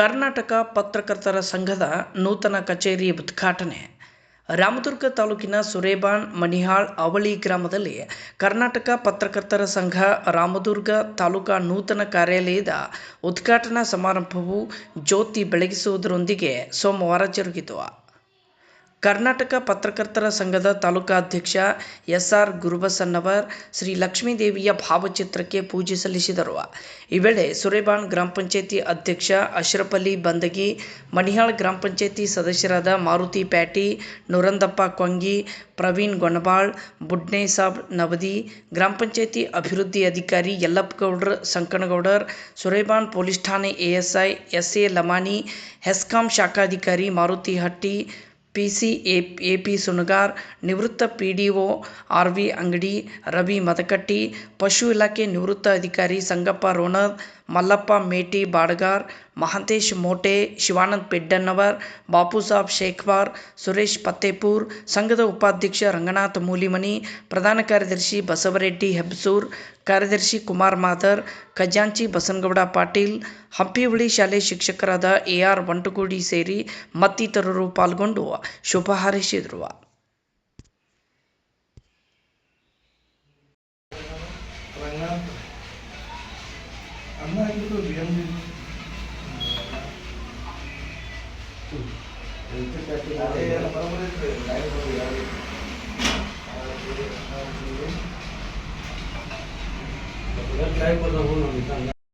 ಕರ್ನಾಟಕ ಪತ್ರಕರ್ತರ ಸಂಘದ ನೂತನ ಕಚೇರಿ ಉದ್ಘಾಟನೆ. ರಾಮದುರ್ಗ ತಾಲೂಕಿನ ಸುರೇಬಾನ್ ಮಣಿಹಾಳ್ ಅವಳಿ ಗ್ರಾಮದಲ್ಲಿ ಕರ್ನಾಟಕ ಪತ್ರಕರ್ತರ ಸಂಘ ರಾಮದುರ್ಗ ತಾಲೂಕಾ ನೂತನ ಕಾರ್ಯಾಲಯದ ಉದ್ಘಾಟನಾ ಸಮಾರಂಭವು ಜ್ಯೋತಿ ಬೆಳಗಿಸುವುದರೊಂದಿಗೆ ಸೋಮವಾರ ಜರುಗಿತು. ಕರ್ನಾಟಕ ಪತ್ರಕರ್ತರ ಸಂಘದ ತಾಲೂಕಾಧ್ಯಕ್ಷ ಎಸ್ ಆರ್ ಗುರುಬಸನ್ನವರ್ ಶ್ರೀ ಲಕ್ಷ್ಮೀದೇವಿಯ ಭಾವಚಿತ್ರಕ್ಕೆ ಪೂಜೆ ಸಲ್ಲಿಸಿದರು. ಈ ವೇಳೆ ಸುರೇಬಾನ್ ಗ್ರಾಮ ಪಂಚಾಯತಿ ಅಧ್ಯಕ್ಷ ಅಶ್ರಫ್ ಬಂದಗಿ, ಮಣಿಹಾಳ್ ಗ್ರಾಮ ಪಂಚಾಯತಿ ಸದಸ್ಯರಾದ ಮಾರುತಿ ಪ್ಯಾಟಿ, ನುರಂದಪ್ಪ ಕೊಂಗಿ, ಪ್ರವೀಣ್ ಗೊಣಬಾಳ್ ಬುಡ್ನೇಸಾಬ್ ನವದಿ, ಗ್ರಾಮ ಪಂಚಾಯತಿ ಅಭಿವೃದ್ಧಿ ಅಧಿಕಾರಿ ಯಲ್ಲಪ್ಪಗೌಡ್ರ, ಸಂಕನಗೌಡರ್ ಸುರೇಬಾನ್ ಪೊಲೀಸ್ ಠಾಣೆ ASI S A Lamani HESCOM ಶಾಖಾಧಿಕಾರಿ Maruti Hatti P C A A P Sunagar ನಿವೃತ್ತ P D O R V Angadi Ravi Madakatti ಪಶು ಇಲಾಖೆ ನಿವೃತ್ತ ಅಧಿಕಾರಿ ಸಂಗಪ್ಪ ರೋಣದ್ ಮಲ್ಲಪ್ಪ, ಮೇಟಿ ಬಾಡಗಾರ್, ಮಹಂತೇಶ್ ಮೋಟೆ, ಶಿವಾನಂದ್ ಪೆಡ್ಡನ್ನವರ್ ಬಾಪುಸಾಬ್ ಶೇಖ್ವಾರ್, ಸುರೇಶ್ ಪತ್ತೇಪೂರ್, ಸಂಘದ ಉಪಾಧ್ಯಕ್ಷ ರಂಗನಾಥ ಮೂಲಿಮನಿ, ಪ್ರಧಾನ ಕಾರ್ಯದರ್ಶಿ ಬಸವರೆಡ್ಡಿ ಹೆಬ್ಸೂರ್, ಕಾರ್ಯದರ್ಶಿ ಕುಮಾರ್ ಮಾದರ್, ಖಜಾಂಚಿ ಬಸನಗೌಡ ಪಾಟೀಲ್ ಹಂಪಿಹುಳಿ ಶಾಲೆ ಶಿಕ್ಷಕರಾದ ಎ ಆರ್ ಬಂಟುಗೂಡಿ ಸೇರಿ ಮತ್ತಿತರರು ಪಾಲ್ಗೊಂಡು ಶುಭ ಹಾರೈಸಿದರು. আমরা কিন্তু বিএমডির লাইভ কথা বলুন